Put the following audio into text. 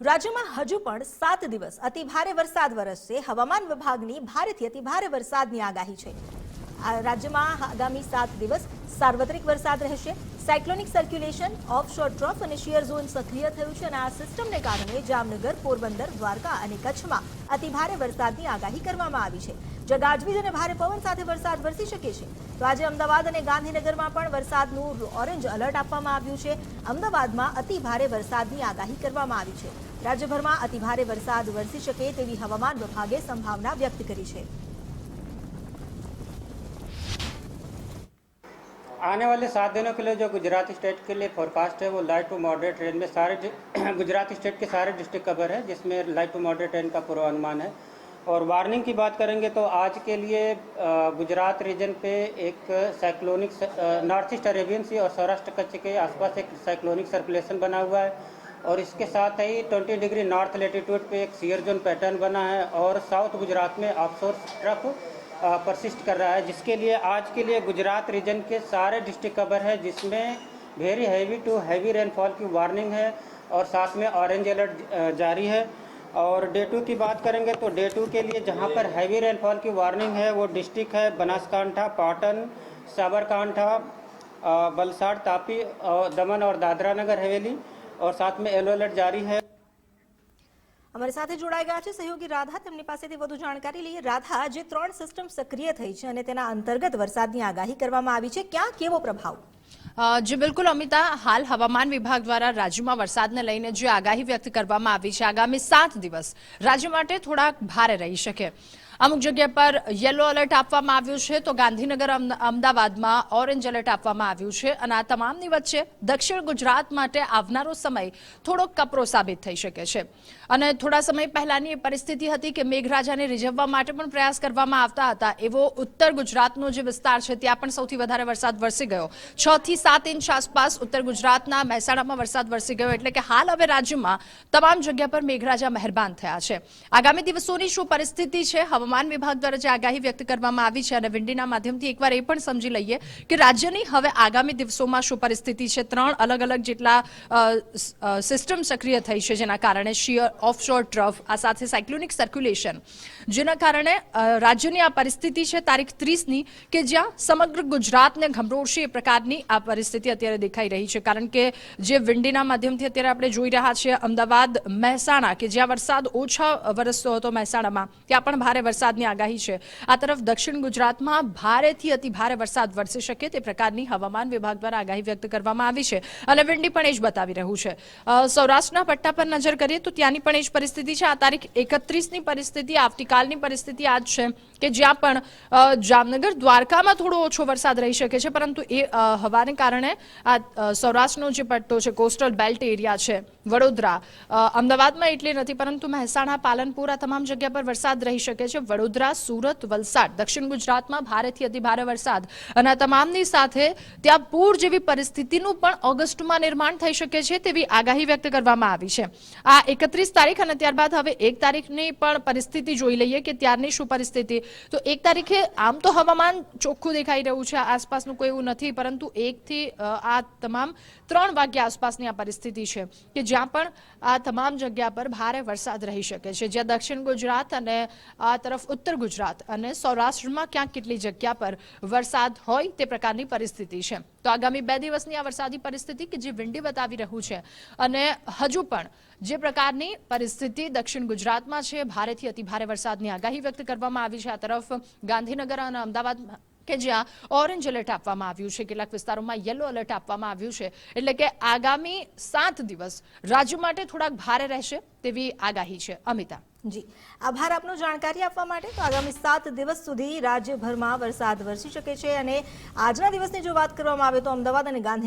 રાજ્યમાં હજુ પણ સાત દિવસ અતિ ભારે વરસાદ વરસશે. હવામાન વિભાગની ભારેથી અતિ ભારે વરસાદની આગાહી છે. રાજ્યમાં આગામી સાત દિવસ સાર્વત્રિક વરસાદ રહેશે. સાયક્લોનિક સર્ક્યુલેશન, ઓફશોર ટ્રફ અને શિયર ઝોન સક્રિય થયું છે અને આ સિસ્ટમને કારણે જામનગર, પોરબંદર, દ્વારકા અને કચ્છમાં અતિ ભારે વરસાદની આગાહી કરવામાં આવી છે. જે ગાજવીજ અને ભારે પવન સાથે વરસાદ વરસી શકે છે. તો આજે અમદાવાદ અને ગાંધીનગરમાં પણ વરસાદનું ઓરેન્જ એલર્ટ આપવામાં આવ્યું છે. અમદાવાદમાં અતિ ભારે વરસાદની આગાહી કરવામાં આવી છે. રાજ્યભરમાં અતિ ભારે વરસાદ વરસી શકે તેવી હવામાન વિભાગે સંભાવના વ્યક્ત કરી છે आने वाले सात दिनों के लिए जो गुजरात स्टेट के लिए फोरकास्ट है वो लाइट टू मॉडरेट रेंज में सारे डि- गुजरात स्टेट के सारे डिस्ट्रिक्ट कवर है जिसमें लाइट टू मॉडरेट रेंज का पूर्वानुमान है और वार्निंग की बात करेंगे तो आज के लिए अ, गुजरात रीजन पे एक cyclonic north east Arabian sea और सौराष्ट्र कच्छ के आसपास एक साइक्लोनिक सर्कुलेशन बना हुआ है और इसके साथ ही 20 डिग्री नॉर्थ लेटीट्यूड पे एक सियर जोन पैटर्न बना है और साउथ गुजरात में ऑफशोर ट्रफ परसिस्ट कर रहा है, जिसके लिए आज के लिए गुजरात रीजन के सारे डिस्ट्रिक्ट कवर है, जिसमें very heavy to heavy rainfall की वार्निंग है और साथ में ऑरेंज अलर्ट जारी है। और डे टू की बात करेंगे तो डे टू के लिए जहाँ पर हैवी रेनफॉल की वार्निंग है, वो डिस्ट्रिक्ट है बनासकांठा, पाटन, साबरकांठा वलसाड़ तापी और दमन और दादरा नगर हवेली। और साथ में येलो अलर्ट जारी है અમારી સાથે જોડાઈ ગયા છે સહયોગી રાધા તેમની પાસેથી વધુ જાણકારી લઈએ રાધા જે ત્રણ સિસ્ટમ સક્રિય થઈ છે અને તેના અંતર્ગત વરસાદની આગાહી કરવામાં આવી છે ક્યાં કેવો પ્રભાવ અ, જી, બિલકુલ, અમિતા. હાલ હવામાન વિભાગ દ્વારા રાજ્યમાં વરસાદને લઈને જે આગાહી વ્યક્ત કરવામાં આવી છે, આગામી સાત દિવસ રાજ્ય માટે થોડાક ભારે રહી શકે. અમુક જગ્યા પર યલો એલર્ટ આપવામાં આવ્યું છે, તો ગાંધીનગર, અમ- અમદાવાદમાં ઓરેન્જ એલર્ટ આપવામાં આવ્યું છે અને આ તમામની વચ્ચે દક્ષિણ ગુજરાત માટે આવનારો સમય થોડો કપરો સાબિત થઈ શકે છે. અને થોડા સમય પહેલાની એ પરિસ્થિતિ હતી કે મેઘરાજાને રીઝવવા માટે પણ પ્રયાસ કરવામાં આવતા હતા. એવો ઉત્તર ગુજરાતનો જે વિસ્તાર છે, ત્યાં પણ સૌથી વધારે વરસાદ વરસી ગયો. છ થી સાત ઇંચ આસપાસ ઉત્તર ગુજરાતના મહેસાણામાં વરસાદ વરસી ગયો એટલે કે હાલ હવે રાજ્યમાં તમામ જગ્યા પર મેઘરાજા મહેરબાન થયા છે. આગામી દિવસોની શું પરિસ્થિતિ છે? હવામાન વિભાગ દ્વારા જે આગાહી વ્યક્ત કરવામાં આવી છે અને વિંડીના માધ્યમથી એકવાર એ પણ સમજી લઈએ કે રાજ્યની હવે આગામી દિવસોમાં શું પરિસ્થિતિ છે? ત્રણ અલગ અલગ જેટલા સિસ્ટમ સક્રિય થઈ છે જેના કારણે શિયર, ઓફશોર, ટ્રફ, આ સાથે સાયક્લોનિક સર્ક્યુલેશન, જેના કારણે રાજ્યની આ પરિસ્થિતિ છે તારીખ ત્રીસની કે જ્યાં સમગ્ર ગુજરાતને ગમરોળશે એ પ્રકારની આ પરિસ્થિતિ અત્યારે દેખાઈ રહી છે. કારણ કે જે વિંડીના માધ્યમથી અત્યારે આપણે જોઈ રહ્યા છીએ, અમદાવાદ, મહેસાણા, કે જ્યાં વરસાદ ઓછા વરસતો હતો મહેસાણામાં, ત્યાં પણ ભારે વરસાદની આગાહી છે. આ તરફ દક્ષિણ ગુજરાતમાં ભારેથી અતિ ભારે વરસાદ વરસી શકે તે પ્રકારની હવામાન વિભાગ દ્વારા આગાહી વ્યક્ત કરવામાં આવી છે. અને વિંડી પણ એ જ બતાવી રહ્યું છે. સૌરાષ્ટ્રના પટ્ટા પર નજર કરીએ તો ત્યાંની પણ એ જ પરિસ્થિતિ છે. આ તારીખ એકત્રીસની પરિસ્થિતિ, આવતીકાલની પરિસ્થિતિ આ જ છે કે જ્યાં પણ જામનગર દ્વારકામાં થોડો ઓછો વરસાદ રહી શકે છે, પરંતુ એ હવાને કારણે આ સૌરાષ્ટ્રનો જે પટ્ટો છે, કોસ્ટલ બેલ્ટ એરિયા છે, વડોદરા અમદાવાદમાં એટલી નથી, પરંતુ મહેસાણા, પાલનપુર, આ તમામ જગ્યા પર વરસાદ રહી શકે છે. વડોદરા, સુરત, વલસાડ, દક્ષિણ ગુજરાતમાં ભારેથી અતિભારે વરસાદ. અને આ તમામની સાથે ત્યાં પૂર જેવી પરિસ્થિતિનું પણ ઓગસ્ટમાં નિર્માણ થઈ શકે છે તેવી આગાહી વ્યક્ત કરવામાં આવી છે. આ એકત્રીસ તારીખ અને ત્યારબાદ હવે એક તારીખની પણ પરિસ્થિતિ જોઈ લઈએ કે ત્યારની શું પરિસ્થિતિ. તો એક તારીખે આમ તો હવામાન ચોખ્ખું દેખાઈ રહ્યું છે, આસપાસનું કોઈ એવું નથી, પરંતુ એકથી અ, આ તમામ ત્રણ વાગ્યા આસપાસની આ પરિસ્થિતિ છે કે જ્યાં પણ આ તમામ જગ્યા પર ભારે વરસાદ રહી શકે છે. જ્યાં દક્ષિણ ગુજરાત અને આ તરફ ઉત્તર ગુજરાત અને સૌરાષ્ટ્રમાં ક્યાંક કેટલી જગ્યા પર વરસાદ હોય તે પ્રકારની પરિસ્થિતિ છે. તો આગામી બે દિવસની આ વરસાદી પરિસ્થિતિ કે જે વિંડી બતાવી રહ્યું છે અને હજુ પણ જે પ્રકારની પરિસ્થિતિ દક્ષિણ ગુજરાતમાં છે ભારેથી અતિભારે વરસાદની આગાહી વ્યક્ત કરવામાં આવી છે. આ તરફ ગાંધીનગર અને અમદાવાદ કે જ્યાં ઓરેન્જ એલર્ટ આપવામાં આવ્યું છે. કેટલાક વિસ્તારોમાં યલો એલર્ટ આપવામાં આવ્યું છે. એટલે કે આગામી સાત દિવસ રાજ્ય માટે થોડાક ભારે રહેશે તેવી આગાહી છે. અમિતા. જી. આભાર આપનો જાણકારી આપવા માટે. તો આગામી સાત દિવસ સુધી રાજ્યભરમાં વરસાદ વરસી શકે છે. અને આજના દિવસની જો વાત કરવામાં આવે તો અમદાવાદ અને ગાંધી